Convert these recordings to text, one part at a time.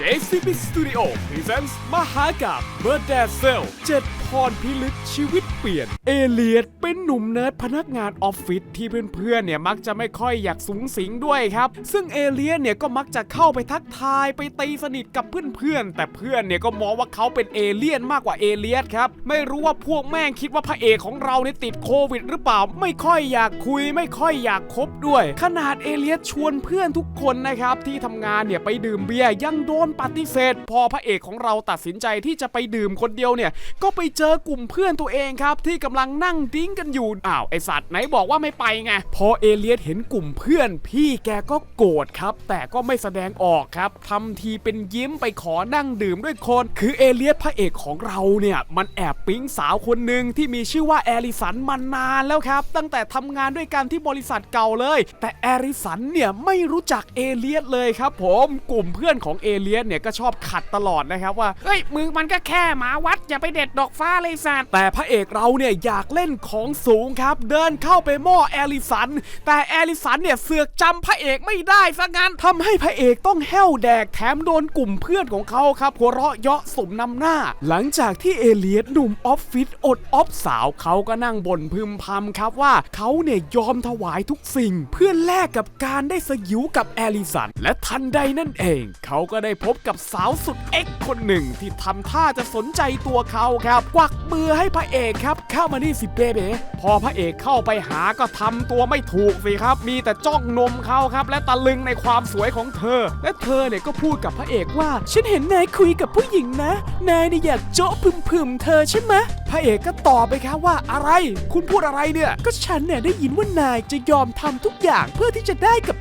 JCB Studio Presents มหากาบเมื่อแดดเซลเจ็ดพรพิลึกชีวิตเปลี่ยน เอเลียดเป็นหนุ่มเนิร์ดพนักงานออฟฟิศที่เพื่อนๆเนี่ยมักจะไม่ค่อยอยากสูงสิงด้วยครับ ซึ่งเอเลียดเนี่ยก็มักจะเข้าไปทักทายไปตีสนิทกับเพื่อนๆแต่เพื่อนเนี่ยก็มองว่าเขาเป็นเอเลียนมากกว่าเอเลียดครับไม่รู้ว่าพวกแม่งคิดว่าพระเอกของเราเนี่ยติดโควิด หรือเปล่า ไม่ค่อยอยากคุย ไม่ค่อยอยากคบด้วย ขนาดเอเลียดชวนเพื่อนทุกคนนะครับที่ทำงานเนี่ยไปดื่มเบียร์ยังโดนปฏิเสธ พอพระเอกของเราตัดสินใจที่จะไปดื่มคนเดียวเนี่ย ก็ไปเจอกลุ่มเพื่อนตัวเองครับ ที่กำลังนั่งดิ้งกันอยู่ อ้าวไอสัตว์ไหนบอกว่าไม่ไปไง พอเอเลียดเห็นกลุ่มเพื่อน พี่แกก็โกรธครับ แต่ก็ไม่แสดงออกครับทำทีเป็นยิ้มไปขอนั่งดื่มด้วยคน คือเอเลียดพระเอกของเราเนี่ยมันแอบปิ๊งสาวคนหนึ่งที่มีชื่อว่าแอริสันมานานแล้วครับ ตั้งแต่ทำงานด้วยกันที่บริษัทเก่าเลย แต่แอริสันเนี่ยไม่รู้จักเอเลียดเลยครับ ผมกลุ่มเพื่อนของเอเลียดเนี่ยก็ชอบขัดตลอดนะครับว่าเฮ้ยมึงมันก็แค่หมาวัดอย่าไปเด็ดดอกฟ้าเลยสัตว์แต่พระเอกเราเนี่ยอยากเล่นของสูงครับ เดินเข้าไปหม้อแอลิสัน แต่แอลิสันเนี่ยเสือกจำพระเอกไม่ได้ซะงั้นทำให้พระเอกต้องแห้วแดกแถมโดนกลุ่มเพื่อนของเขาครับหัวเราะเยาะสมนำหน้า หลังจากที่เอเลียสหนุ่มออฟฟิศอดออฟสาวเขาก็นั่งบ่นพึมพำครับว่าเขาเนี่ยยอมถวายทุกสิ่ง เพื่อแลกกับการได้สยิวกับแอลิสัน และทันใดนั่นเอง เขาก็ได้พพบกับสาวสุดเอ็กคนหนึ่งที่ทำท่าจะสนใจตัวเขาครับ กวักมือให้พระเอกครับ เข้ามานี่สิเบเบพอพระเอกเข้าไปหาก็ทำตัวไม่ถูกสิครับ มีแต่จ้องนมเขาครับ และตะลึงในความสวยของเธอ และเธอเนี่ยก็พูดกับพระเอกว่า ฉันเห็นนายคุยกับผู้หญิงนะ นายเนี่ยอยากโจ๊ะพึมพึมๆเธอใช่ไหมพระเอกก็ตอบไปครับว่าอะไร คุณพูดอะไรเนี่ย ก็ฉันเนี่ยได้ยินว่านายจะยอมทำทุกอย่างเพื่อที่จะได้กับ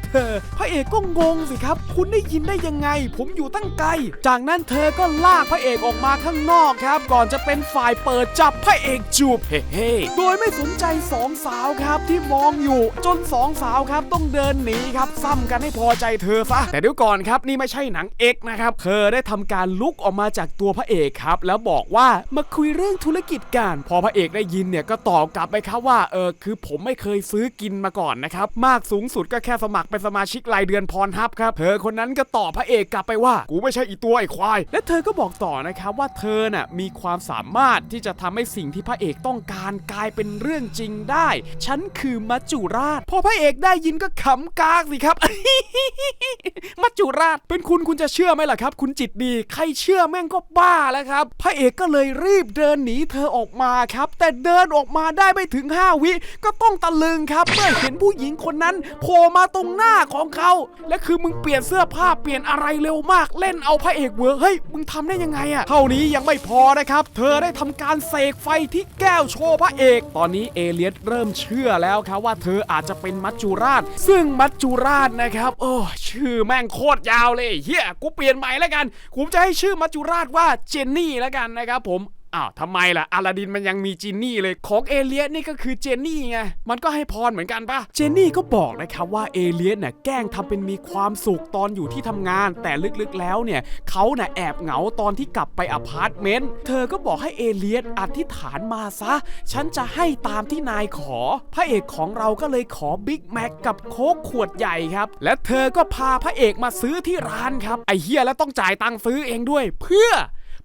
พระเอกก็งงสิครับ คุณได้ยินได้ยังไง ผมอยู่ตั้งไกล จากนั้นเธอก็ลากพระเอกออกมาข้างนอกครับ ก่อนจะเป็นฝ่ายเปิดจับพระเอกจูบเฮ้เฮ้โดยไม่สนใจสองสาวครับที่มองอยู่จนสองสาวครับต้องเดินหนีครับ ซ้ำกันให้พอใจเธอซะแต่เดี๋ยวก่อนครับนี่ไม่ใช่หนังเอกนะครับ เธอได้ทำการลุกออกมาจากตัวพระเอกครับ แล้วบอกว่ามาคุยเรื่องธุรกิจกันพอพระเอกได้ยินเนี่ยก็ตอบกลับไปครับว่าเออคือผมไม่เคยซื้อกินมาก่อนนะครับมากสูงสุดก็แค่สมัครเป็นสมาชิกรายเดือนพรฮับครับ เธอคนนั้นก็ตอบพระเอกกลับไปว่า กูไม่ใช่อีตัวไอ้ควาย และเธอก็บอกต่อนะครับว่าเธอน่ะมีความสามารถที่จะทำให้สิ่งที่พระเอกต้องการกลายเป็นเรื่องจริงได้ ฉันคือมัจจุราช พอพระเอกได้ยินก็ขำกากสิครับ มัจจุราช เป็นคุณคุณจะเชื่อไหมล่ะครับ คุณจิตดี ใครเชื่อแม่งก็บ้าแล้วครับ พระเอกก็เลยรีบเดินหนีเธอออกมาครับ แต่เดินออกมาได้ไม่ถึง 5 วิ ก็ต้องตะลึงครับ เมื่อเห็นผู้หญิงคนนั้นโผล่มาตรงหน้าของเขา และคือมึงเปลี่ยนเสื้อผ้าเปลี่ยนอะไรเร็วมากเล่นเอาพระเอกเวอร์เฮ้ยมึงทำได้ยังไงอะเท่านี้ยังไม่พอนะครับ เธอได้ทำการเสกไฟที่แก้วโชว์พระเอก ตอนนี้เอเลียสเริ่มเชื่อแล้วครับว่าเธออาจจะเป็นมัจจุราช ซึ่งมัจจุราชนะครับ โอ้ชื่อแม่งโคตรยาวเลยเฮียกูเปลี่ยนใหม่แล้วกันกูจะให้ชื่อมัจจุราชว่าเจนนี่แล้วกันนะครับผม อ้าวทำไมล่ะ อลาดินมันยังมีจินนี่เลย ของเอเลียสนี่ก็คือเจนนี่ไง มันก็ให้พรเหมือนกันปะเจนนี่ก็บอกนะครับว่าเอเลียสน่ะแกล้งทำเป็นมีความสุขตอนอยู่ที่ทำงาน แต่ลึกๆแล้วเนี่ยเขาน่ะแอบเหงาตอนที่กลับไปอพาร์ตเมนต์ เธอก็บอกให้เอเลียสอธิษฐานมาซะ ฉันจะให้ตามที่นายขอ พระเอกของเราก็เลยขอบิ๊กแม็กกับโค้กขวดใหญ่ครับ และเธอก็พาพระเอกมาซื้อที่ร้านครับ ไอเฮียแล้วต้องจ่ายตังค์ซื้อเองด้วย เพื่อ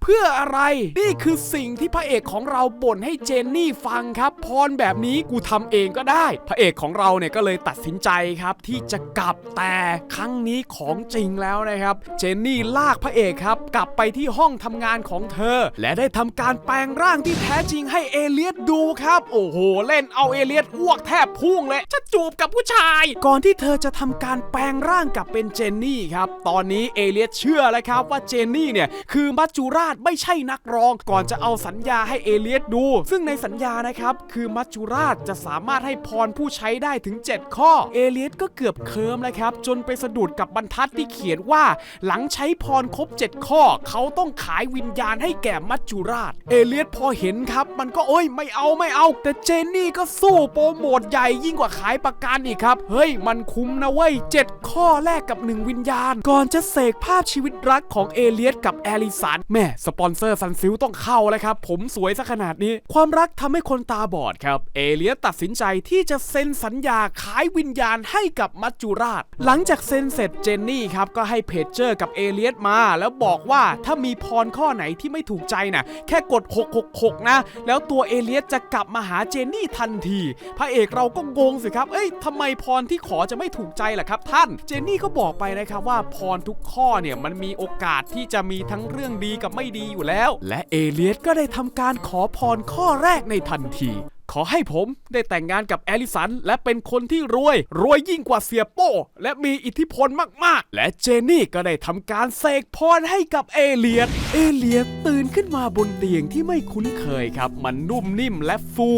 เพื่ออะไร นี่คือสิ่งที่พระเอกของเราบ่นให้เจนนี่ฟังครับ พรแบบนี้กูทำเองก็ได้ พระเอกของเราเนี่ยก็เลยตัดสินใจครับ ที่จะกลับแต่ครั้งนี้ของจริงแล้วนะครับ เจนนี่ลากพระเอกครับ กลับไปที่ห้องทำงานของเธอ และได้ทำการแปลงร่างที่แท้จริงให้เอเลียสดูครับ โอ้โห เล่นเอาเอเลียสอ้วกแทบพุ่งเลยจะจูบกับผู้ชาย ก่อนที่เธอจะทำการแปลงร่างกลับเป็นเจนนี่ครับ ตอนนี้เอเลียสเชื่อแล้วครับว่าเจนนี่เนี่ยคือมัจจุราชไม่ใช่นักร้อง ก่อนจะเอาสัญญาให้เอเลียสดู ซึ่งในสัญญานะครับ คือมัจจุราชจะสามารถให้พรผู้ใช้ได้ถึง 7 ข้อ เอเลียสก็เกือบเคิมแล้วครับ จนไปสะดุดกับบรรทัดที่เขียนว่า หลังใช้พรครบ 7 ข้อ เขาต้องขายวิญญาณให้แก่มัจจุราช เอเลียสพอเห็นครับ มันก็โอ้ยไม่เอาไม่เอา แต่เจนนี่ก็สู้โปรโมทใหญ่ยิ่งกว่าขายประกันอีกครับ เฮ้ยมันคุ้มนะเว้ย 7 ข้อแรกกับ 1 วิญญาณ ก่อนจะเสกภาพชีวิตรักของเอเลียสกับแอลิสันแม่สปอนเซอร์ซันซิลต้องเข้าแล้วครับ ผมสวยซะขนาดนี้ ความรักทำให้คนตาบอดครับ เอเลียตัดสินใจที่จะเซ็นสัญญาขายวิญญาณให้กับมัจจุราช หลังจากเซ็นเสร็จเจนนี่ครับ ก็ให้เพจเจอร์กับเอเลียสมา แล้วบอกว่าถ้ามีพรข้อไหนที่ไม่ถูกใจน่ะแค่กด 666 นะ แล้วตัวเอเลียสจะกลับมาหาเจนนี่ทันที พระเอกเราก็งงสิครับ เอ้ยทำไมพรที่ขอจะไม่ถูกใจล่ะครับ ท่าน เจนนี่ก็บอกไปนะครับว่าพรทุกข้อเนี่ยมันมีโอกาสที่จะมีทั้งเรื่องดีกับไม่ดีอยู่แล้ว และเอเลียสก็ได้ทำการขอพรข้อแรกในทันที ขอให้ผมได้แต่งงานกับแอลิสัน และเป็นคนที่รวย รวยยิ่งกว่าเสียโป้ และมีอิทธิพลมากๆ และเจนนี่ก็ได้ทำการเสกพรให้กับเอเลียสเอเลียสตื่นขึ้นมาบนเตียงที่ไม่คุ้นเคยครับ มันนุ่มนิ่มและฟู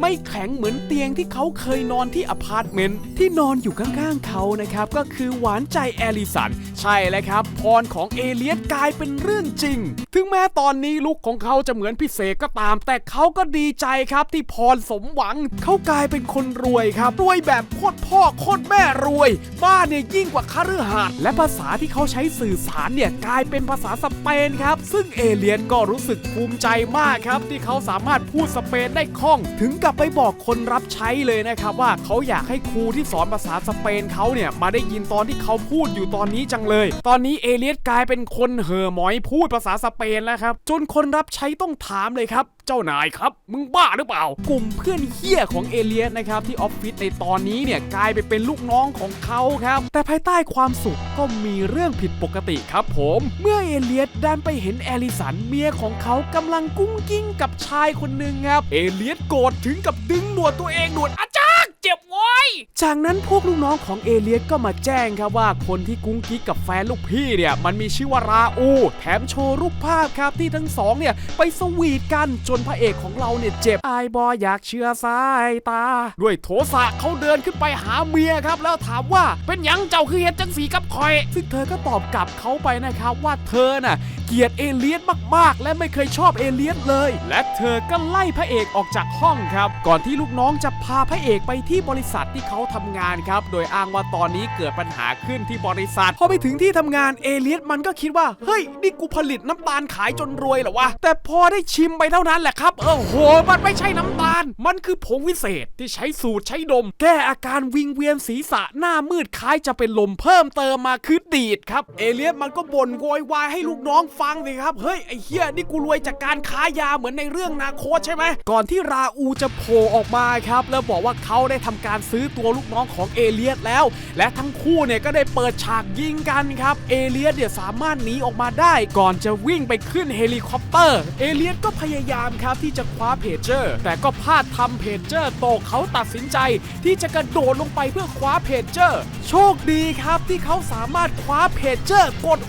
ไม่แข็งเหมือนเตียงที่เขาเคยนอนที่อพาร์ตเมนต์ที่นอนอยู่ข้างๆเขานะครับก็คือหวานใจแอลิสัน ใช่แล้วครับ พรของเอเลียสกลายเป็นเรื่องจริง ถึงแม้ตอนนี้ลุกของเขาจะเหมือนพิเศษก็ตาม แต่เขาก็ดีใจครับที่พรสมหวัง เขากลายเป็นคนรวยครับ รวยแบบโคตรพ่อโคตรแม่รวย บ้านเนี่ยยิ่งกว่าคฤหาสน์และภาษาที่เขาใช้สื่อสารเนี่ยกลายเป็นภาษาสเปนครับ ซึ่งเอเลียนก็รู้สึกภูมิใจมากครับ ที่เขาสามารถพูดสเปนได้คล่อง ถึงกับไปบอกคนรับใช้เลยนะครับว่าเขาอยากให้ครูที่สอนภาษาสเปนเขาเนี่ยมาได้ยินตอนที่เขาพูดอยู่ตอนนี้จังเลย ตอนนี้เอเลียสกลายเป็นคนเห่อหมอยพูดภาษาสเปนแล้วครับ จนคนรับใช้ต้องถามเลยครับ จ้านายครับ มึงบ้าหรือเปล่า กลุ่มเพื่อนเฮี้ยของเอเลียสนะครับที่ออฟฟิศในตอนนี้เนี่ยกลายไปเป็นลูกน้องของเขาครับ แต่ภายใต้ความสุขก็มีเรื่องผิดปกติครับผม เมื่อเอเลียสดันไปเห็นแอลิสันเมียของเขากำลังกุ้งกิ้งกับชายคนหนึ่งครับ เอเลียสโกรธถึงกับดึงหนวดตัวเองหนวดอาจ เจ็บไว้ยจากนั้นพวกลูกน้องของเอเลียสก็มาแจ้งครับว่าคนที่กุ้งกิ๊กกับแฟนลูกพี่เนี่ยมันมีชื่อว่าราอู แถมโชว์รูปภาพครับที่ทั้งสองเนี่ยไปสวีทกันจนพระเอกของเราเนี่ยเจ็บไอบอยอยากเชื่อสายตา ด้วยโทสะเขาเดินขึ้นไปหาเมียครับ แล้วถามว่าเป็นยังเจ้าคือเฮ็ดจังสีกับคอย ซึ่งเธอก็ตอบกลับเขาไปนะครับว่าเธอน่ะเกลียดเอเลียสมากๆ และไม่เคยชอบเอเลียสเลย และเธอก็ไล่พระเอกออกจากห้องครับ ก่อนที่ลูกน้องจะพาพระเอกไปที่บริษัทที่เขาทำงานครับ โดยอ้างว่าตอนนี้เกิดปัญหาขึ้นที่บริษัท พอไปถึงที่ทำงานเอเลียสมันก็คิดว่า เฮ้ย นี่กูผลิตน้ำตาลขายจนรวยเหรอวะ แต่พอได้ชิมไปเท่านั้นแหละครับ เออโห มันไม่ใช่น้ำตาล มันคือผงวิเศษที่ใช้สูตรใช้ดม แก้อาการวิงเวียนศีรษะหน้ามืดคล้ายจะเป็นลมเพิ่มเติมมาคือดีดครับ เอเลียสมันก็บ่นโวยวายให้ลูกน้องฟังสิครับ เฮ้ยไอ้เหี้ยนี่กูรวยจากการค้ายาเหมือนในเรื่องนาโคใช่ไหมก่อนที่ราอูจะโผล่ออกมาครับแล้วบอกว่าเขาได้ทำการซื้อตัวลูกน้องของเอเลียสแล้ว และทั้งคู่เนี่ยก็ได้เปิดฉากยิงกันครับ เอเลียสเนี่ยสามารถหนีออกมาได้ก่อนจะวิ่งไปขึ้นเฮลิคอปเตอร์ เอเลียสก็พยายามครับที่จะคว้าเพจเจอร์ แต่ก็พลาดทำเพจเจอร์ตกเขาตัดสินใจ ที่จะกระโดดลงไปเพื่อคว้าเพจเจอร์ โชคดีครับที่เขาสามารถคว้าเพจเจอร์กด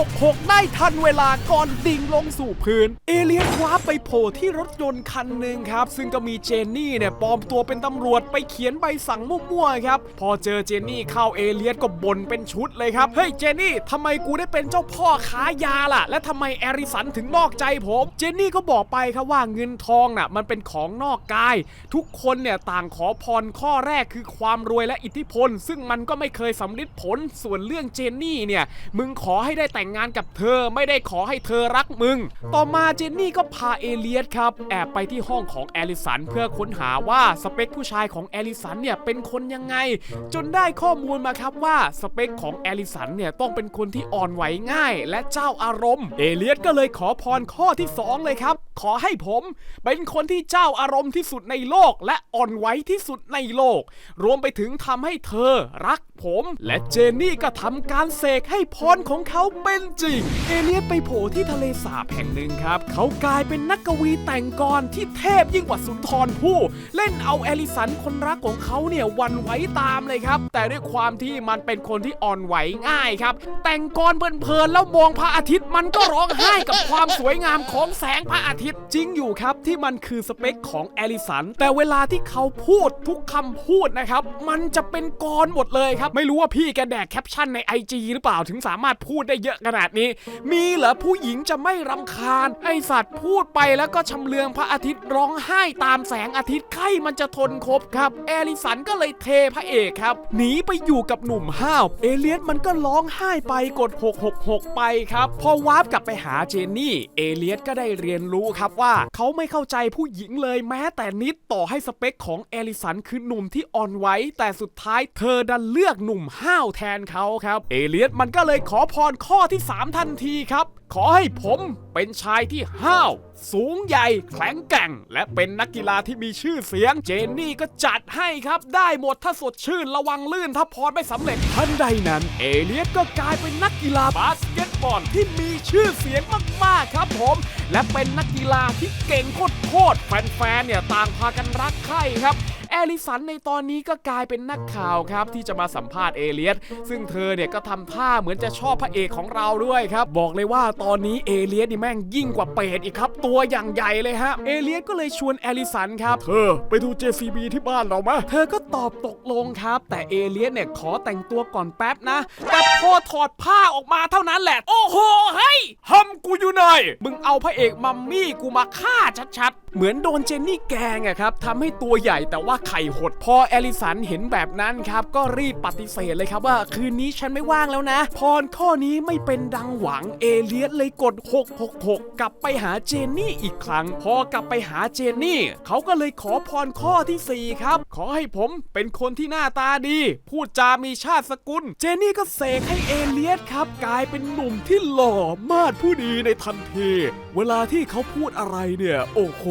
666 ได้ทันเวลาก่อนดิ่งลงสู่พื้น เอเลียสคว้าไปโผล่ที่รถยนต์คันหนึ่งครับ ซึ่งก็มีเจนนี่เนี่ยปลอมตัวเป็นตำรวจไปเขียนใบสั่งมั่วๆครับ พอเจอเจนนี่เข้าเอเลียสก็บ่นเป็นชุดเลยครับ เฮ้ยเจนนี่ทำไมกูได้เป็นเจ้าพ่อค้ายาล่ะ และทำไมแอริสันถึงนอกใจผม เจนนี่ก็บอกไปครับว่าเงินทองน่ะมันเป็นของนอกกาย ทุกคนเนี่ยต่างขอพรข้อแรกคือความรวยและอิทธิพล ซึ่งมันก็ไม่เคยสำลิดผลส่วนเรื่องเจนนี่เนี่ยมึงขอให้ได้แต่งงานกับเธอไม่ได้ขอให้เธอรักมึง ต่อมาเจนนี่ก็พาเอเลียสครับแอบไปที่ห้องของแอลิสันเพื่อค้นหาว่าสเปคผู้ชายของแอริลิสันเนี่ยเป็นคนยังไง จนได้ข้อมูลมาครับว่าสเปคของแอลิสันเนี่ยต้องเป็นคนที่อ่อนไหวง่าย และเจ้าอารมณ์ เอเลียสก็เลยขอพรข้อที่สองเลยครับ ขอให้ผมเป็นคนที่เจ้าอารมณ์ที่สุดในโลก และอ่อนไหวที่สุดในโลก รวมไปถึงทำให้เธอรักผม และเจนนี่ก็ทำการเสกให้พรของเขาเป็นจริง เอเลียสไปโผล่ที่ทะเลสาบแห่งหนึ่งครับ เขากลายเป็นนักกวีแต่งกรที่เทพยิ่งกว่าสุนทรภู่เล่นเอาแอลิสันคนรักของเขาเนี่ยวันไหวตามเลยครับ แต่ด้วยความที่มันเป็นคนที่อ่อนไหวง่ายครับ แต่งกรเพลินๆแล้วมองพระอาทิตย์มันก็ร้องไห้กับความสวยงามของแสงพระอาทิตย์จริงอยู่ครับ ที่มันคือสเปคของแอลิสัน แต่เวลาที่เขาพูดทุกคำพูดนะครับ มันจะเป็นกรหมดเลยครับ ไม่รู้ว่าพี่แกแดกแคปชั่นใน IG หรือเปล่าถึงสามารถพูดได้เยอะขนาดนี้ มีเหรอผู้หญิงจะไม่รำคาญ ไอสัตว์พูดไปแล้วก็ชำเลืองพระอาทิตย์ร้องไห้ตามแสงอาทิตย์ใครมันจะทนครบครับ แอลิสันก็เลยเทพระเอกครับ หนีไปอยู่กับหนุ่มห้าว เอเลียสมันก็ร้องไห้ไปกด 666 ไปครับ พอวาร์ปกลับไปหาเจนนี่ เอเลียสก็ได้เรียนรู้ครับว่าเขาไม่เข้าใจผู้หญิงเลยแม้แต่นิดต่อให้สเปคของเอลิสันคือหนุ่มที่อ่อนไหวแต่สุดท้ายเธอดันเลือกหนุ่มห้าวแทนเขาครับ เอเลียสมันก็เลยขอพรข้อที่ 3 ทันทีครับ ขอให้ผมเป็นชายที่ห้าว สูงใหญ่แข็งแกร่ง และเป็นนักกีฬาที่มีชื่อเสียง เจนนี่ก็จัดให้ครับ ได้หมดถ้าสดชื่นระวังลื่นถ้าพรไม่สำเร็จทันใดนั้น เอเลียสก็กลายเป็นนักกีฬาบาสเกตบอลที่มีชื่อเสียงมากๆครับผม และเป็นนักกีฬาที่เก่งโคตรๆแฟนๆเนี่ยต่างพากันรักใคร่ครับ แอลิสันในตอนนี้ก็กลายเป็นนักข่าวครับที่จะมาสัมภาษณ์เอเลียสซึ่งเธอเนี่ยก็ทำท่าเหมือนจะชอบพระเอกของเราด้วยครับ บอกเลยว่าตอนนี้เอเลียสนี่แม่งยิ่งกว่าเป็ดอีกครับ ตัวอย่างใหญ่เลยฮะเอเลียสก็เลยชวนแอลิสันครับเธอไปดู JCB ที่บ้านเรามะเธอก็ตอบตกลงครับ แต่เอเลียสเนี่ยขอแต่งตัวก่อนแป๊บนะ แต่พอถอดผ้าออกมาเท่านั้นแหละ โอ้โหเฮ้ยทำกูอยู่ไหนมึงเอาพระเอกมัมมี่กูมาฆ่าชัดๆ เหมือนโดนเจนนี่แกล้งอะครับทำให้ตัวใหญ่แต่ว่าไข่หด พอแอลิสันเห็นแบบนั้นครับ ก็รีบปฏิเสธเลยครับว่าคืนนี้ฉันไม่ว่างแล้วนะ พรข้อนี้ไม่เป็นดังหวังเอเลียสเลยกด 666 กลับไปหาเจนนี่อีกครั้ง พอกลับไปหาเจนนี่เขาก็เลยขอพรข้อทีสี่4 ครับ ขอให้ผมเป็นคนที่หน้าตาดี พูดจามีชาติสกุล เจนนี่ก็เสกให้เอเลียสครับ กลายเป็นหนุ่มที่หล่อมาดผู้ดีในทันที เวลาที่เขาพูดอะไรเนี่ย โอ้โห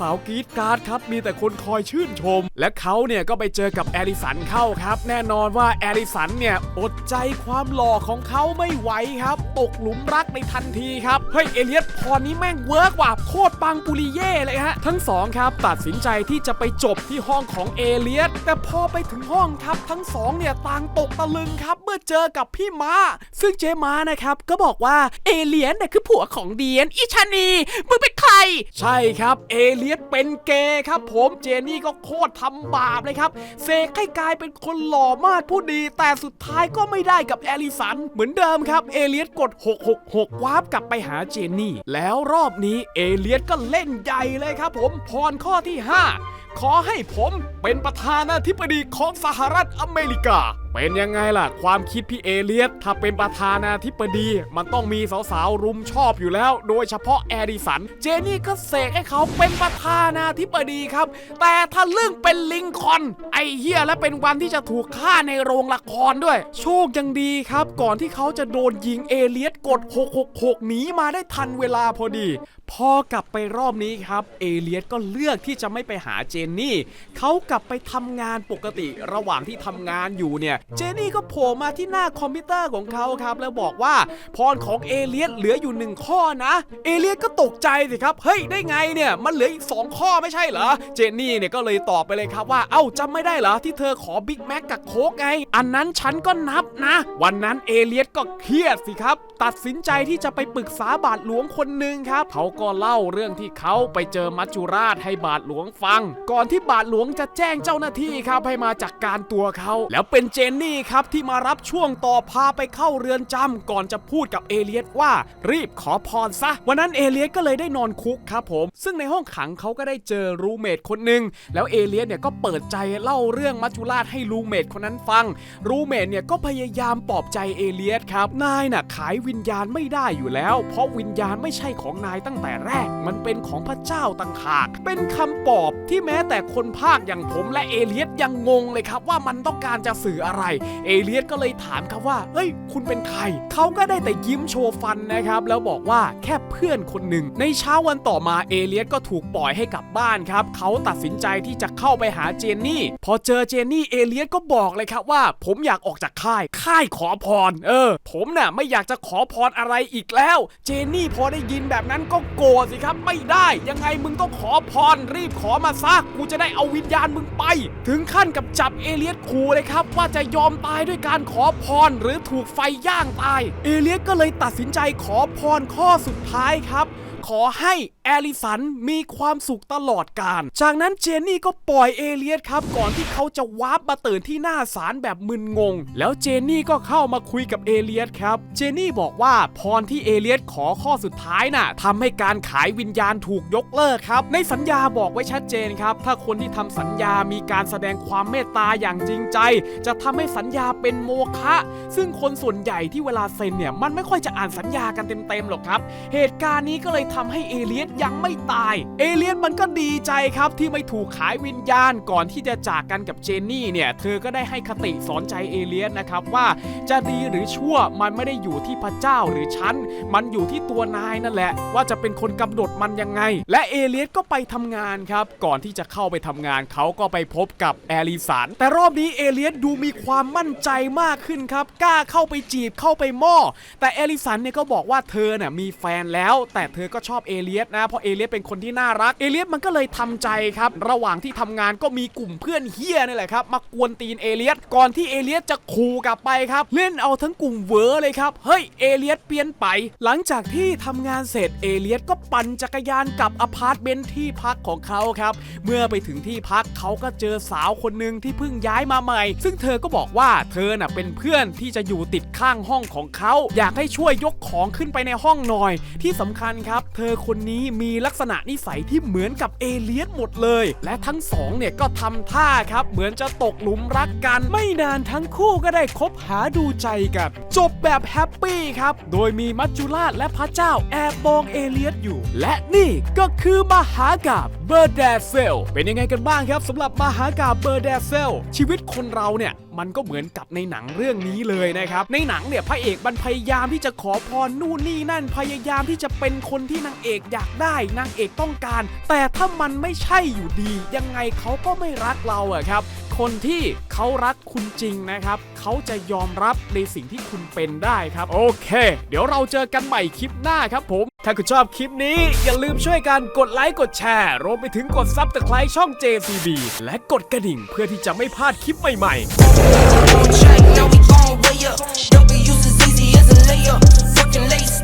สาวๆกรีดการ์ดครับ มีแต่คนคอยชื่นชมและเขาเนี่ยก็ไปเจอกับแอลิสันเข้าครับ แน่นอนว่าแอลิสันเนี่ยอดใจความหล่อของเขาไม่ไหวครับ ตกหลุมรักในทันทีครับ เฮ้ยเอเลียสพรนี้แม่งเวิร์กว่ะโคตรปังปุริเย่เลยฮะ ทั้งสองครับ ตัดสินใจที่จะไปจบที่ห้องของเอเลียสแต่พอไปถึงห้องครับ ทั้งสองเนี่ยต่างตกตะลึงครับ เมื่อเจอกับพี่มาซึ่งเจมานะครับก็บอกว่าเอเลียสเนี่ยคือผัวของเดียนอิชานีมึงเป็นใคร ใช่ครับเอเลียสเป็นเกย์ครับ ผมเจนี่ก็โคตรทำบาปเลยครับเสกให้กลายเป็นคนหล่อมากผู้ดี แต่สุดท้ายก็ไม่ได้กับแอลิสัน เหมือนเดิมครับเอเลียสกด 666วาร์ปกลับไปหาเจนนี่ แล้วรอบนี้เอเลียสก็เล่นใหญ่เลยครับผมพรข้อที่ 5 ขอให้ผมเป็นประธานาธิบดีของสหรัฐอเมริกาเป็นยังไงล่ะ ความคิดพี่เอเลียสถ้าเป็นประธานาธิบดี มันต้องมีสาวๆ รุมชอบอยู่แล้ว โดยเฉพาะแอดิสัน เจนี่ก็เสกให้เขาเป็นประธานาธิบดีครับ แต่ถ้าเรื่องเป็นลิงคอน ไอเฮียและเป็นวันที่จะถูกฆ่าในโรงละครด้วย โชคยังดีครับ ก่อนที่เขาจะโดนยิงเอเลียสกด 666 หนีมาได้ทันเวลาพอดี พอกลับไปรอบนี้ครับ เอเลียสก็เลือกที่จะไม่ไปหาเจนนี่ เขากลับไปทำงานปกติระหว่างที่ทำงานอยู่เนี่ยเจนนี่ก็โผล่มาที่หน้าคอมพิวเตอร์ของเขาครับ แล้วบอกว่าพรของเอเลียสเหลืออยู่หนึ่งข้อนะ เอเลียสก็ตกใจสิครับ เฮ้ยได้ไงเนี่ยมันเหลืออีก 2 ข้อไม่ใช่เหรอ เจนนี่เนี่ยก็เลยตอบไปเลยครับว่า เอ้าจำไม่ได้เหรอที่เธอขอบิ๊กแม็กกับโค้กไง อันนั้นฉันก็นับนะ วันนั้นเอเลียสก็เครียดสิครับ ตัดสินใจที่จะไปปรึกษาบาทหลวงคนหนึ่งครับ เขาก็เล่าเรื่องที่เขาไปเจอมัจจุราชให้บาทหลวงฟัง ก่อนที่บาทหลวงจะแจ้งเจ้าหน้าที่ครับให้มาจัดกการตัวเขา แล้วเป็นเจนนี่ครับที่มารับช่วงต่อพาไปเข้าเรือนจำก่อนจะพูดกับเอเลียสว่ารีบขอพรซะ วันนั้นเอเลียสก็เลยได้นอนคุกครับผม ซึ่งในห้องขังเขาก็ได้เจอรูเมทคนหนึ่งแล้วเอเลียสเนี่ยก็เปิดใจเล่าเรื่องมัจจุราชให้รูเมทคนนั้นฟัง รูเมทเนี่ยก็พยายามปลอบใจเอเลียสครับ นายน่ะขายวิญญาณไม่ได้อยู่แล้ว เพราะวิญญาณไม่ใช่ของนายตั้งแต่แรก มันเป็นของพระเจ้าต่างหาก เป็นคำปลอบที่แม้แต่คนภาคอย่างผมและเอเลียสยังงงเลยครับว่ามันต้องการจะสื่ออะไรเอเลียสก็เลยถามครับว่า เฮ้ย คุณเป็นใคร เขาก็ได้แต่ยิ้มโชว์ฟันนะครับ แล้วบอกว่าแค่เพื่อนคนหนึ่ง ในเช้าวันต่อมาเอเลียสก็ถูกปล่อยให้กลับบ้านครับ เขาตัดสินใจที่จะเข้าไปหาเจนนี่ พอเจอเจนนี่เอเลียสก็บอกเลยครับว่า ผมอยากออกจากค่าย ค่ายขอพร เออ ผมน่ะไม่อยากจะขอพรอะไรอีกแล้ว เจนนี่พอได้ยินแบบนั้นก็โกรธสิครับ ไม่ได้ ยังไงมึงต้องขอพร รีบขอมาซะกูจะได้เอาวิญญาณมึงไป ถึงขั้นกับจับเอเลียสขู่เลยครับว่าจะยอมตายด้วยการขอพรหรือถูกไฟย่างตาย เอเลียสก็เลยตัดสินใจขอพรข้อสุดท้ายครับ ขอให้ อลิสันมีความสุขตลอดกาลจากนั้นเจนนี่ก็ปล่อยเอเลียสครับก่อนที่เขาจะวาร์ปมาตื่นที่หน้าศาลแบบมึนงง แล้วเจนนี่ก็เข้ามาคุยกับเอเลียสครับ เจนนี่บอกว่าพรที่เอเลียสขอข้อสุดท้ายน่ะทำให้การขายวิญญาณถูกยกเลิกครับ ในสัญญาบอกไว้ชัดเจนครับ ถ้าคนที่ทำสัญญามีการแสดงความเมตตาอย่างจริงใจ จะทำให้สัญญาเป็นโมฆะซึ่งคนส่วนใหญ่ที่เวลาเซ็นเนี่ยมันไม่ค่อยจะอ่านสัญญากันเต็มๆหรอกครับ เหตุการณ์นี้ก็เลยทำให้เอเลียสยังไม่ตาย เอเลียสมันก็ดีใจครับที่ไม่ถูกขายวิญญาณก่อนที่จะจากกันกับเจนนี่เนี่ยเธอก็ได้ให้คติสอนใจเอเลียสนะครับว่าจะดีหรือชั่วมันไม่ได้อยู่ที่พระเจ้าหรือฉันมันอยู่ที่ตัวนายนั่นแหละ ว่าจะเป็นคนกำหนดมันยังไง และเอเลียสก็ไปทำงานครับ ก่อนที่จะเข้าไปทำงานเขาก็ไปพบกับแอลิสันแต่รอบนี้เอเลียสดูมีความมั่นใจมากขึ้นครับกล้าเข้าไปจีบเข้าไปม้อแต่เอลิสันเนี่ยก็บอกว่าเธอเนี่ยมีแฟนแล้ว แต่เธอก็ชอบเอเลียสนะเพราะเอเลียสเป็นคนที่น่ารักเอเลียสมันก็เลยทำใจครับระหว่างที่ทำงานก็มีกลุ่มเพื่อนเฮียนี่แหละครับมากวนตีนเอเลียสก่อนที่เอเลียสจะขู่กลับไปครับเล่นเอาทั้งกลุ่มเวอร์เลยครับเฮ้ยเอเลียสเปลี่ยนไป หลังจากที่ทำงานเสร็จเอเลียสก็ปั่นจักรยานกลับอพาร์ตเมนต์ที่พักของเขาครับเมื่อไปถึงที่พักเขาก็เจอสาวคนหนึ่งที่เพิ่งย้ายมาใหม่ ซึ่งเธอก็บอกว่าเธอน่ะเป็นเพื่อนที่จะอยู่ติดข้างห้องของเขา อยากให้ช่วยยกของขึ้นไปในห้องหน่อย ที่สำคัญครับ เธอคนนี้มีลักษณะนิสัยที่เหมือนกับเอเลียสหมดเลย และทั้งสองเนี่ยก็ทำท่าครับ เหมือนจะตกหลุมรักกัน ไม่นานทั้งคู่ก็ได้คบหาดูใจกัน จบแบบแฮปปี้ครับ โดยมีมัจจุราชและพระเจ้าแอบมองเอเลียสอยู่ และนี่ก็คือมหากาบเบอร์แดเซลเป็นยังไงกันบ้างครับสำหรับมหากาบเบอร์แดเซลชีวิตคนเราเนี่ยมันก็เหมือนกับในหนังเรื่องนี้เลยนะครับ ในหนังเนี่ยพระเอกมันพยายามที่จะขอพรนู่นนี่นั่นพยายามที่จะเป็นคนที่นางเอกอยากได้นางเอกต้องการ แต่ถ้ามันไม่ใช่อยู่ดี ยังไงเขาก็ไม่รักเราอะครับคนที่เขารักคุณจริงนะครับ เขาจะยอมรับในสิ่งที่คุณเป็นได้ครับ โอเค เดี๋ยวเราเจอกันใหม่คลิปหน้าครับผม ถ้าคุณชอบคลิปนี้อย่าลืมช่วยกันกดไลค์กดแชร์รวมไปถึงกดซับสไครต์ช่อง JCB และกดกระดิ่งเพื่อที่จะไม่พลาดคลิปใหม่ๆ on track, now we gon' way up. W's as easy as a layup. Fucking lace.